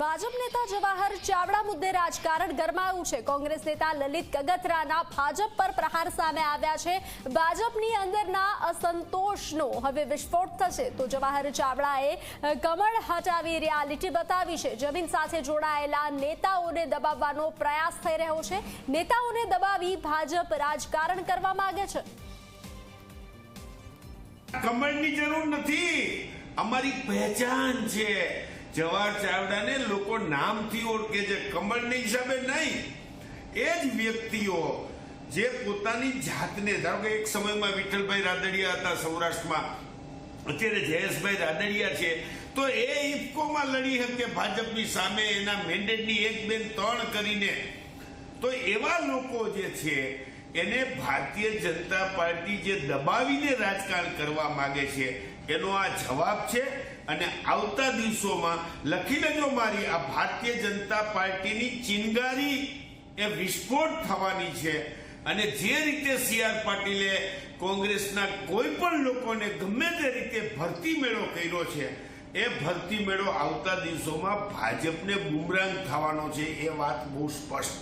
ભાજપ નેતા જવાહર ચાવડા મુદ્દે રાજકારણ ગરમાયું છે. કોંગ્રેસ નેતા લલિત કગતરાના ભાજપ પર પ્રહાર સામે આવ્યા છે. ભાજપની અંદરના અસંતોષનો હવે વિસ્ફોટ થશે. તો જવાહર ચાવડાએ કમળ હટાવી રિયાલિટી બતાવી છે. જમીન સાથે જોડાયેલા નેતાઓને દબાવવાનો પ્રયાસ થઈ રહ્યો છે. નેતાઓને દબાવી ભાજપ રાજકારણ કરવા માંગે છે. કમળની જરૂર નથી. અમારી પહેચાન છે. જવાહર ચાવડાને લોકો નામથી ઓળખે છે. કમળની હિસાબે નહીં. એ જ વ્યક્તિઓ જે પોતાની જાતને, ધારો કે એક સમયમાં વિઠ્ઠલભાઈ રાદડિયા હતા સૌરાષ્ટ્રમાં. અત્યારે જયેશભાઈ રાદડિયા છે. તો એ ઇફકોમાં લડી શકે ભાજપની સામે એના મેન્ડેટની એક બેન ત્રણ કરીને. તો એવા લોકો જે છે એને ભારતીય જનતા પાર્ટી જે દબાવીને રાજકારણ કરવા માંગે છે, એનો આ જવાબ છે. અને આવતા દિવસોમાં લખી લેજો મારી આ ભારતીય જનતા પાર્ટીની ચિનગારી એ વિસ્ફોટ થવાની છે અને જે રીતે સી આર પાટીલે કોંગ્રેસના કોઈ પણ લોકોને ગમે તે રીતે ભરતી મેળો કર્યો છે, એ ભરતી મેળો આવતા દિવસોમાં ભાજપને બુમરાંગ થવાનો છે, એ વાત બહુ સ્પષ્ટ